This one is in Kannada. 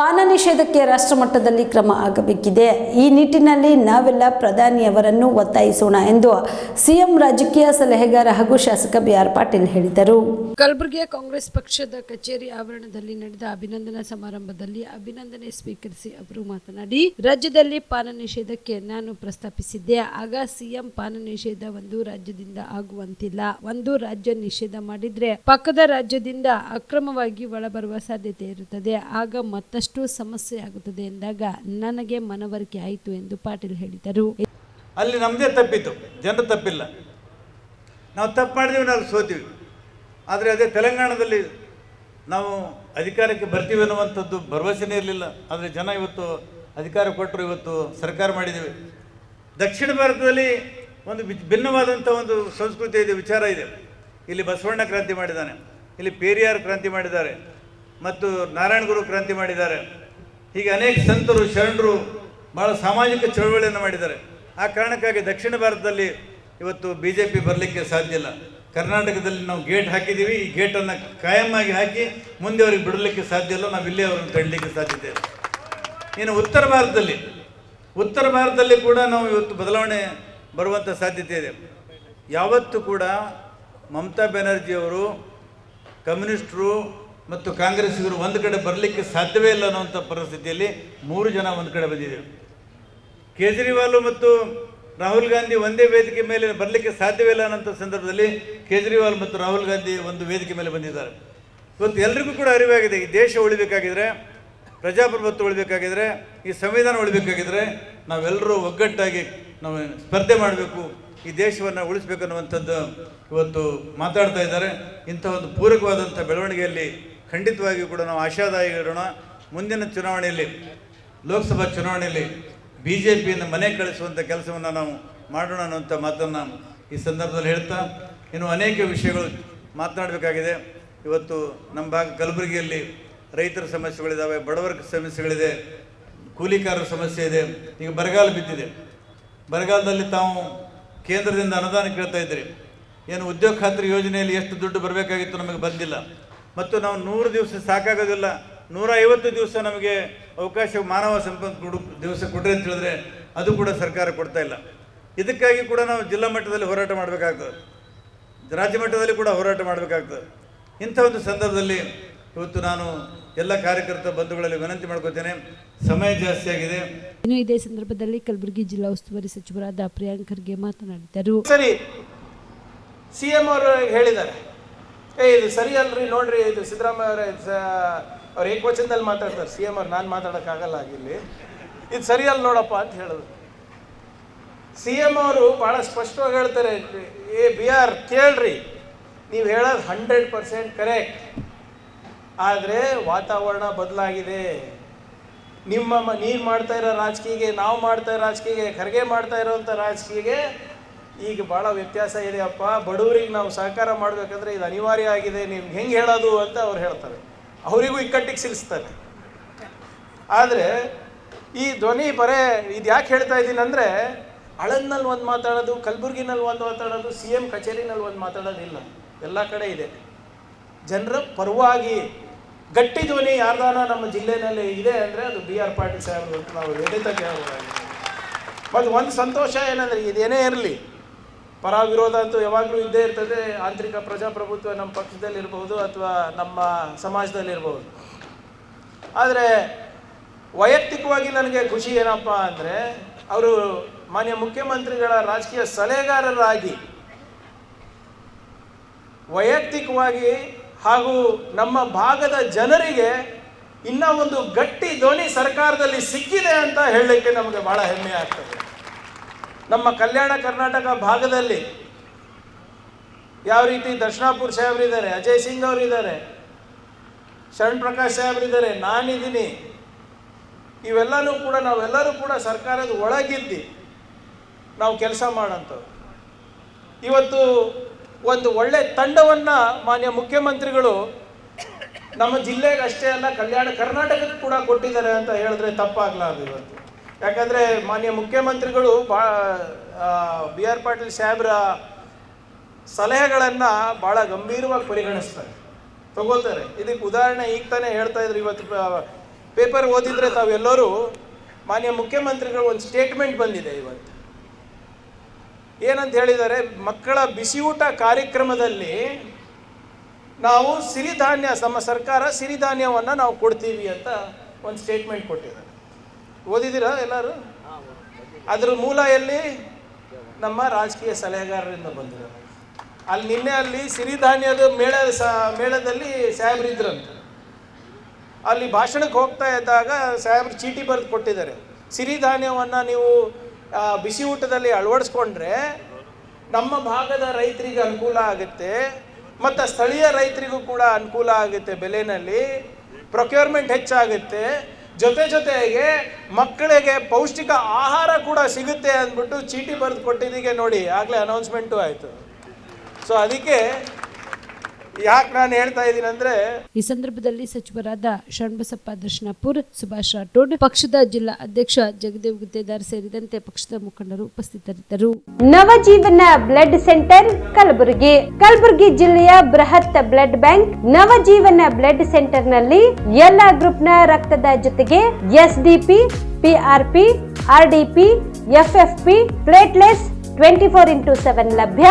ಪಾನ ನಿಷೇಧಕ್ಕೆ ರಾಷ್ಟ್ರಮಟ್ಟದಲ್ಲಿ ಕ್ರಮ ಆಗಬೇಕಿದೆ. ಈ ನಿಟ್ಟಿನಲ್ಲಿ ನಾವೆಲ್ಲ ಪ್ರಧಾನಿಯವರನ್ನು ಒತ್ತಾಯಿಸೋಣ ಎಂದು ಸಿಎಂ ರಾಜಕೀಯ ಸಲಹೆಗಾರ ಹಾಗೂ ಶಾಸಕ ಬಿ ಆರ್ ಪಾಟೀಲ್ ಹೇಳಿದರು. ಕಲಬುರಗಿಯ ಕಾಂಗ್ರೆಸ್ ಪಕ್ಷದ ಕಚೇರಿ ಆವರಣದಲ್ಲಿ ನಡೆದ ಅಭಿನಂದನಾ ಸಮಾರಂಭದಲ್ಲಿ ಅಭಿನಂದನೆ ಸ್ವೀಕರಿಸಿ ಅವರು ಮಾತನಾಡಿ, ರಾಜ್ಯದಲ್ಲಿ ಪಾನ ನಿಷೇಧಕ್ಕೆ ನಾನು ಪ್ರಸ್ತಾಪಿಸಿದ್ದೆ. ಆಗ ಸಿಎಂ ಪಾನ ನಿಷೇಧ ಒಂದು ರಾಜ್ಯದಿಂದ ಆಗುವಂತಿಲ್ಲ. ಒಂದು ರಾಜ್ಯ ನಿಷೇಧ ಮಾಡಿದ್ರೆ ಪಕ್ಕದ ರಾಜ್ಯದಿಂದ ಅಕ್ರಮವಾಗಿ ಒಳಬರುವ ಸಾಧ್ಯತೆ ಇರುತ್ತದೆ. ಆಗ ಮತ್ತಷ್ಟು ಸಮಸ್ಯೆ ಆಗುತ್ತದೆ ಎಂದಾಗ ನನಗೆ ಮನವರಿಕೆ ಆಯಿತು ಎಂದು ಪಾಟೀಲ್ ಹೇಳಿದರು. ಅಲ್ಲಿ ನಮ್ಮದೇ ತಪ್ಪಿತ್ತು. ಜನರು ತಪ್ಪಿಲ್ಲ. ನಾವು ತಪ್ಪು ಮಾಡಿದ್ವಿ, ನಾವು ಸೋತೀವಿ ಆದರೆ ಅದೇ ತೆಲಂಗಾಣದಲ್ಲಿ ನಾವು ಅಧಿಕಾರಕ್ಕೆ ಬರ್ತೀವಿ ಅನ್ನುವಂಥದ್ದು ಭರವಸೆನೇ ಇರಲಿಲ್ಲ. ಆದರೆ ಜನ ಇವತ್ತು ಅಧಿಕಾರ ಕೊಟ್ಟರು, ಇವತ್ತು ಸರ್ಕಾರ ಮಾಡಿದ್ದೀವಿ. ದಕ್ಷಿಣ ಭಾರತದಲ್ಲಿ ಒಂದು ಭಿನ್ನವಾದಂಥ ಒಂದು ಸಂಸ್ಕೃತಿ ಇದೆ, ವಿಚಾರ ಇದೆ. ಇಲ್ಲಿ ಬಸವಣ್ಣ ಕ್ರಾಂತಿ ಮಾಡಿದ್ದಾನೆ. ಇಲ್ಲಿ ಪೇರಿಯಾರ್ ಕ್ರಾಂತಿ ಮಾಡಿದ್ದಾರೆ. ಮತ್ತು ನಾರಾಯಣ ಗುರು ಕ್ರಾಂತಿ ಮಾಡಿದ್ದಾರೆ. ಹೀಗೆ ಅನೇಕ ಸಂತರು, ಶರಣರು ಭಾಳ ಸಾಮಾಜಿಕ ಚಳವಳಿಯನ್ನು ಮಾಡಿದ್ದಾರೆ. ಆ ಕಾರಣಕ್ಕಾಗಿ ದಕ್ಷಿಣ ಭಾರತದಲ್ಲಿ ಇವತ್ತು ಬಿ ಜೆ ಪಿ ಬರಲಿಕ್ಕೆ ಸಾಧ್ಯ ಇಲ್ಲ. ಕರ್ನಾಟಕದಲ್ಲಿ ನಾವು ಗೇಟ್ ಹಾಕಿದ್ದೀವಿ. ಈ ಗೇಟನ್ನು ಕಾಯಮ್ಮಾಗಿ ಹಾಕಿ ಮುಂದೆ ಅವ್ರಿಗೆ ಬಿಡಲಿಕ್ಕೆ ಸಾಧ್ಯ ಇಲ್ಲ. ನಾವು ಇಲ್ಲೇ ಅವರನ್ನು ತಳ್ಳಲಿಕ್ಕೆ ಸಾಧ್ಯತೆ ಇದೆ ಇನ್ನು ಉತ್ತರ ಭಾರತದಲ್ಲಿ ಉತ್ತರ ಭಾರತದಲ್ಲಿ ಕೂಡ ನಾವು ಇವತ್ತು ಬದಲಾವಣೆ ಬರುವಂಥ ಸಾಧ್ಯತೆ ಇದೆ. ಯಾವತ್ತೂ ಕೂಡ ಮಮತಾ ಬ್ಯಾನರ್ಜಿಯವರು ಕಮ್ಯುನಿಸ್ಟರು ಮತ್ತು ಕಾಂಗ್ರೆಸ್ಸಿಗರು ಒಂದು ಕಡೆ ಬರಲಿಕ್ಕೆ ಸಾಧ್ಯವೇ ಇಲ್ಲ ಅನ್ನುವಂಥ ಪರಿಸ್ಥಿತಿಯಲ್ಲಿ ಮೂರು ಜನ ಒಂದು ಕಡೆ ಬಂದಿದ್ದೇವೆ ಕೇಜ್ರಿವಾಲ್ ಮತ್ತು ರಾಹುಲ್ ಗಾಂಧಿ ಒಂದೇ ವೇದಿಕೆ ಮೇಲೆ ಬರಲಿಕ್ಕೆ ಸಾಧ್ಯವೇ ಇಲ್ಲ ಅನ್ನೋಂಥ ಸಂದರ್ಭದಲ್ಲಿ ಕೇಜ್ರಿವಾಲ್ ಮತ್ತು ರಾಹುಲ್ ಗಾಂಧಿ ಒಂದು ವೇದಿಕೆ ಮೇಲೆ ಬಂದಿದ್ದಾರೆ. ಇವತ್ತು ಎಲ್ರಿಗೂ ಕೂಡ ಅರಿವಾಗಿದೆ, ಈ ದೇಶ ಉಳಿಬೇಕಾಗಿದ್ರೆ, ಪ್ರಜಾಪ್ರಭುತ್ವ ಉಳಿಬೇಕಾಗಿದ್ರೆ, ಈ ಸಂವಿಧಾನ ಉಳಿಬೇಕಾಗಿದ್ರೆ ನಾವೆಲ್ಲರೂ ಒಗ್ಗಟ್ಟಾಗಿ ನಾವು ಸ್ಪರ್ಧೆ ಮಾಡಬೇಕು, ಈ ದೇಶವನ್ನು ಉಳಿಸ್ಬೇಕನ್ನುವಂಥದ್ದು ಇವತ್ತು ಮಾತಾಡ್ತಾ ಇದ್ದಾರೆ. ಇಂಥ ಒಂದು ಪೂರಕವಾದಂಥ ಬೆಳವಣಿಗೆಯಲ್ಲಿ ಖಂಡಿತವಾಗಿ ಕೂಡ ನಾವು ಆಶಾದಾಯಿರೋಣ ಮುಂದಿನ ಚುನಾವಣೆಯಲ್ಲಿ, ಲೋಕಸಭಾ ಚುನಾವಣೆಯಲ್ಲಿ ಬಿ ಜೆ ಪಿಯನ್ನು ಮನೆ ಕಳಿಸುವಂಥ ಕೆಲಸವನ್ನು ನಾವು ಮಾಡೋಣ ಅನ್ನುವಂಥ ಮಾತನ್ನು ಈ ಸಂದರ್ಭದಲ್ಲಿ ಹೇಳ್ತಾ, ಇನ್ನು ಅನೇಕ ವಿಷಯಗಳು ಮಾತನಾಡಬೇಕಾಗಿದೆ. ಇವತ್ತು ನಮ್ಮ ಭಾಗ ಕಲಬುರಗಿಯಲ್ಲಿ ರೈತರ ಸಮಸ್ಯೆಗಳಿದ್ದಾವೆ ಬಡವರ ಸಮಸ್ಯೆಗಳಿದೆ, ಕೂಲಿಕಾರರ ಸಮಸ್ಯೆ ಇದೆ, ಈಗ ಬರಗಾಲ ಬಿದ್ದಿದೆ. ಬರಗಾಲದಲ್ಲಿ ತಾವು ಕೇಂದ್ರದಿಂದ ಅನುದಾನ ಕೇಳ್ತಾ ಇದ್ದೀರಿ ಏನು ಉದ್ಯೋಗ ಖಾತ್ರಿ ಯೋಜನೆಯಲ್ಲಿ ಎಷ್ಟು ದುಡ್ಡು ಬರಬೇಕಾಗಿತ್ತು ನಮಗೆ ಬಂದಿಲ್ಲ. ಮತ್ತು ನಾವು ನೂರು ದಿವಸ ಸಾಕಾಗೋದಿಲ್ಲ. ನೂರ ಐವತ್ತು ದಿವಸ ನಮಗೆ ಅವಕಾಶ ಮಾನವ ಸಂಪನ್ಮೂಲ ಕೊಡು ದಿವಸ ಕೊಡ್ರಿ ಅಂತ ಹೇಳಿದ್ರೆ ಅದು ಕೂಡ ಸರ್ಕಾರ ಕೊಡ್ತಾ ಇಲ್ಲ. ಇದಕ್ಕಾಗಿ ಕೂಡ ನಾವು ಜಿಲ್ಲಾ ಮಟ್ಟದಲ್ಲಿ ಹೋರಾಟ ಮಾಡಬೇಕಾಗ್ತದೆ. ರಾಜ್ಯ ಮಟ್ಟದಲ್ಲಿ ಕೂಡ ಹೋರಾಟ ಮಾಡಬೇಕಾಗ್ತದೆ. ಇಂಥ ಒಂದು ಸಂದರ್ಭದಲ್ಲಿ ಇವತ್ತು ನಾನು ಎಲ್ಲ ಕಾರ್ಯಕರ್ತ ಬಂಧುಗಳಲ್ಲಿ ವಿನಂತಿ ಮಾಡ್ಕೋತೇನೆ. ಸಮಯ ಜಾಸ್ತಿ ಆಗಿದೆ. ಇನ್ನು ಇದೇ ಸಂದರ್ಭದಲ್ಲಿ ಕಲಬುರಗಿ ಜಿಲ್ಲಾ ಉಸ್ತುವಾರಿ ಸಚಿವರಾದ ಪ್ರಿಯಾಂಕರ್ಗೆ ಮಾತನಾಡಿದರು. ಸರಿ ಸಿ ಎಂ ಅವರು ಹೇಳಿದ್ದಾರೆ. ಏ, ಇದು ಸರಿ ಅಲ್ರಿ. ನೋಡ್ರಿ, ಇದು ಸಿದ್ದರಾಮಯ್ಯ ಅವರೇ ಅವ್ರು ಏಕವಚನದಲ್ಲಿ ಮಾತಾಡ್ತಾರೆ. ಸಿ ಎಂ ಅವ್ರು, ನಾನು ಮಾತಾಡೋಕ್ಕಾಗಲ್ಲ ಆಗಿಲ್ಲಿ. ಇದು ಸರಿಯಲ್ಲ ನೋಡಪ್ಪ ಅಂತ ಹೇಳಿದ್ರು ಸಿ ಎಂ ಅವರು ಭಾಳ ಸ್ಪಷ್ಟವಾಗಿ ಹೇಳ್ತಾರೆ, ಏ ಬಿ ಆರ್ ಕೇಳ್ರಿ. ನೀವು ಹೇಳೋದು ಹಂಡ್ರೆಡ್ ಪರ್ಸೆಂಟ್ ಕರೆಕ್ಟ್. ಆದರೆ ವಾತಾವರಣ ಬದಲಾಗಿದೆ. ನಿಮ್ಮ ನೀನು ಮಾಡ್ತಾ ಇರೋ ರಾಜಕೀಯಗೆ, ನಾವು ಮಾಡ್ತಾ ಇರೋ ರಾಜಕೀಯಗೆ, ಖರ್ಗೆ ಮಾಡ್ತಾ ಇರೋವಂಥ ರಾಜಕೀಯಗೆ ಈಗ ಭಾಳ ವ್ಯತ್ಯಾಸ ಇದೆಯಪ್ಪ ಬಡವರಿಗೆ ನಾವು ಸಹಕಾರ ಮಾಡಬೇಕಂದ್ರೆ ಇದು ಅನಿವಾರ್ಯ ಆಗಿದೆ. ನಿಮ್ಗೆ ಹೆಂಗೆ ಹೇಳೋದು ಅಂತ ಅವ್ರು ಹೇಳ್ತಾರೆ. ಅವರಿಗೂ ಇಕ್ಕಟ್ಟಿಗೆ ಸಿಲ್ಸ್ತಾರೆ. ಆದರೆ ಈ ಧ್ವನಿ ಬರೇ ಇದು ಯಾಕೆ ಹೇಳ್ತಾ ಇದ್ದೀನಿ ಅಂದರೆ ಅಳದ್ನಲ್ಲಿ ಒಂದು ಮಾತಾಡೋದು, ಕಲಬುರ್ಗಿನಲ್ಲಿ ಒಂದು ಮಾತಾಡೋದು, ಸಿ ಎಂ ಕಚೇರಿನಲ್ಲಿ ಒಂದು ಮಾತಾಡೋದಿಲ್ಲ. ಎಲ್ಲ ಕಡೆ ಇದೆ. ಜನರ ಪರವಾಗಿ ಗಟ್ಟಿ ಧ್ವನಿ ಯಾರ್ದಾನ ನಮ್ಮ ಜಿಲ್ಲೆನಲ್ಲಿ ಇದೆ ಅಂದರೆ ಅದು ಬಿ ಆರ್ ಪಾಟೀಲ್ ಸಾಹೇಬ್ರು ಅಂತ ನಾವು ಖಂಡಿತ ಕೇಳಬಹುದಾಗಿದೆ ಮತ್ತು ಒಂದು ಸಂತೋಷ ಏನಂದರೆ ಇದೇನೇ ಇರಲಿ ಪರ ವಿರೋಧ ಅಂತೂ ಯಾವಾಗಲೂ ಇದ್ದೇ ಇರ್ತದೆ. ಆಂತರಿಕ ಪ್ರಜಾಪ್ರಭುತ್ವ ನಮ್ಮ ಪಕ್ಷದಲ್ಲಿರ್ಬೋದು ಅಥವಾ ನಮ್ಮ ಸಮಾಜದಲ್ಲಿ ಇರಬಹುದು. ಆದರೆ ವೈಯಕ್ತಿಕವಾಗಿ ನನಗೆ ಖುಷಿ ಏನಪ್ಪ ಅಂದರೆ, ಅವರು ಮಾನ್ಯ ಮುಖ್ಯಮಂತ್ರಿಗಳ ರಾಜಕೀಯ ಸಲಹೆಗಾರರಾಗಿ ವೈಯಕ್ತಿಕವಾಗಿ ಹಾಗೂ ನಮ್ಮ ಭಾಗದ ಜನರಿಗೆ ಇನ್ನೂ ಒಂದು ಗಟ್ಟಿ ಧ್ವನಿ ಸರ್ಕಾರದಲ್ಲಿ ಸಿಕ್ಕಿದೆ ಅಂತ ಹೇಳಲಿಕ್ಕೆ ನಮಗೆ ಭಾಳ ಹೆಮ್ಮೆ ಆಗ್ತದೆ. ನಮ್ಮ ಕಲ್ಯಾಣ ಕರ್ನಾಟಕ ಭಾಗದಲ್ಲಿ ಯಾವ ರೀತಿ ದರ್ಶನಾಪುರ್ ಸಾಹೇಬ್ರಿದ್ದಾರೆ ಅಜಯ್ ಸಿಂಗ್ ಅವರಿದ್ದಾರೆ ಶರಣ್ ಪ್ರಕಾಶ್ ಸಾಹೇಬ್ರಿದ್ದಾರೆ ನಾನಿದ್ದೀನಿ. ಇವೆಲ್ಲನೂ ಕೂಡ ನಾವೆಲ್ಲರೂ ಕೂಡ ಸರ್ಕಾರದ ಒಳಗಿದ್ದು. ನಾವು ಕೆಲಸ ಮಾಡೋಂಥವ್ರು ಇವತ್ತು ಒಂದು ಒಳ್ಳೆ ತಂಡವನ್ನು ಮಾನ್ಯ ಮುಖ್ಯಮಂತ್ರಿಗಳು ನಮ್ಮ ಜಿಲ್ಲೆಗೆ ಅಷ್ಟೇ ಅಲ್ಲ, ಕಲ್ಯಾಣ ಕರ್ನಾಟಕಕ್ಕೆ ಕೂಡ ಕೊಟ್ಟಿದ್ದಾರೆ ಅಂತ ಹೇಳಿದ್ರೆ ತಪ್ಪಾಗಲಾರ್ದು ಇವತ್ತು. ಯಾಕಂದರೆ ಮಾನ್ಯ ಮುಖ್ಯಮಂತ್ರಿಗಳು ಬಾ ಬಿ ಆರ್ ಪಾಟೀಲ್ ಸಾಹೇಬ್ರ ಸಲಹೆಗಳನ್ನು ಭಾಳ ಗಂಭೀರವಾಗಿ ಪರಿಗಣಿಸ್ತಾರೆ. ತಗೋತಾರೆ. ಇದಕ್ಕೆ ಉದಾಹರಣೆ ಈಗ ತಾನೇ ಹೇಳ್ತಾ ಇದ್ರು. ಇವತ್ತು ಪೇಪರ್ ಓದಿದ್ರೆ ತಾವೆಲ್ಲರೂ ಮಾನ್ಯ ಮುಖ್ಯಮಂತ್ರಿಗಳು ಒಂದು ಸ್ಟೇಟ್ಮೆಂಟ್ ಬಂದಿದೆ ಇವತ್ತು. ಏನಂತ ಹೇಳಿದ್ದಾರೆ ಮಕ್ಕಳ ಬಿಸಿಯೂಟ ಕಾರ್ಯಕ್ರಮದಲ್ಲಿ ನಾವು ಸಿರಿಧಾನ್ಯ, ನಮ್ಮ ಸರ್ಕಾರ ಸಿರಿಧಾನ್ಯವನ್ನು ನಾವು ಕೊಡ್ತೀವಿ ಅಂತ ಒಂದು ಸ್ಟೇಟ್ಮೆಂಟ್ ಕೊಟ್ಟಿದ್ದಾರೆ. ಓದಿದ್ದೀರಾ ಎಲ್ಲರೂ? ಅದ್ರ ಮೂಲ ಎಲ್ಲಿ? ನಮ್ಮ ರಾಜಕೀಯ ಸಲಹೆಗಾರರಿಂದ ಬಂದಿದೆ. ಅಲ್ಲಿ ನಿನ್ನೆ ಅಲ್ಲಿ ಸಿರಿಧಾನ್ಯದ ಮೇಳ ಸ, ಮೇಳದಲ್ಲಿ ಸಾಹೇಬ್ರು ಇದ್ರಂತೆ. ಅಲ್ಲಿ ಭಾಷಣಕ್ಕೆ ಹೋಗ್ತಾ ಇದ್ದಾಗ ಸಾಹೇಬ್ರು ಚೀಟಿ ಬರೆದು ಕೊಟ್ಟಿದ್ದಾರೆ. ಸಿರಿಧಾನ್ಯವನ್ನು ನೀವು ಬಿಸಿ ಊಟದಲ್ಲಿ ಅಳವಡಿಸ್ಕೊಂಡ್ರೆ ನಮ್ಮ ಭಾಗದ ರೈತರಿಗೆ ಅನುಕೂಲ ಆಗುತ್ತೆ, ಮತ್ತು ಸ್ಥಳೀಯ ರೈತರಿಗೂ ಕೂಡ ಅನುಕೂಲ ಆಗುತ್ತೆ ಬೆಲೆನಲ್ಲಿ ಪ್ರೊಕ್ಯೂರ್ಮೆಂಟ್ ಹೆಚ್ಚಾಗುತ್ತೆ ಜೊತೆ ಜೊತೆಗೆ ಮಕ್ಕಳಿಗೆ ಪೌಷ್ಟಿಕ ಆಹಾರ ಕೂಡ ಸಿಗುತ್ತೆ ಅಂದ್ಬಿಟ್ಟು ಚೀಟಿ ಬರೆದು ಕೊಟ್ಟಿದ್ದೀಗೆ ನೋಡಿ, ಆಗಲೇ ಅನೌನ್ಸ್ಮೆಂಟು ಆಯಿತು. ಸೊ ಅದಕ್ಕೆ ಯಾಕೆ ನಾನು ಹೇಳ್ತಾ ಇದ್ದೀನಿ ಅಂದ್ರೆ ಈ ಸಂದರ್ಭದಲ್ಲಿ ಸಚಿವರಾದ ಶರಣಬಸಪ್ಪ ದರ್ಶನಾಪುರ್ ಸುಭಾಷ್ ರಾಠೋಡ್ ಪಕ್ಷದ ಜಿಲ್ಲಾ ಅಧ್ಯಕ್ಷ ಜಗದೇವ್ ಗುತ್ತೇದಾರ್ ಸೇರಿದಂತೆ ಪಕ್ಷದ ಮುಖಂಡರು ಉಪಸ್ಥಿತರಿದ್ದರು. Navajeevan blood centre Kalaburagi. Kalaburagi ಜಿಲ್ಲೆಯ ಬೃಹತ್ ಬ್ಲಡ್ ಬ್ಯಾಂಕ್ ನವಜೀವನ ಬ್ಲಡ್ ಸೆಂಟರ್ನಲ್ಲಿ ಎಲ್ಲಾ ನ ರಕ್ತದ ಜೊತೆಗೆ SDP PRP RDP FFP platelets twenty four into seven ಲಭ್ಯ.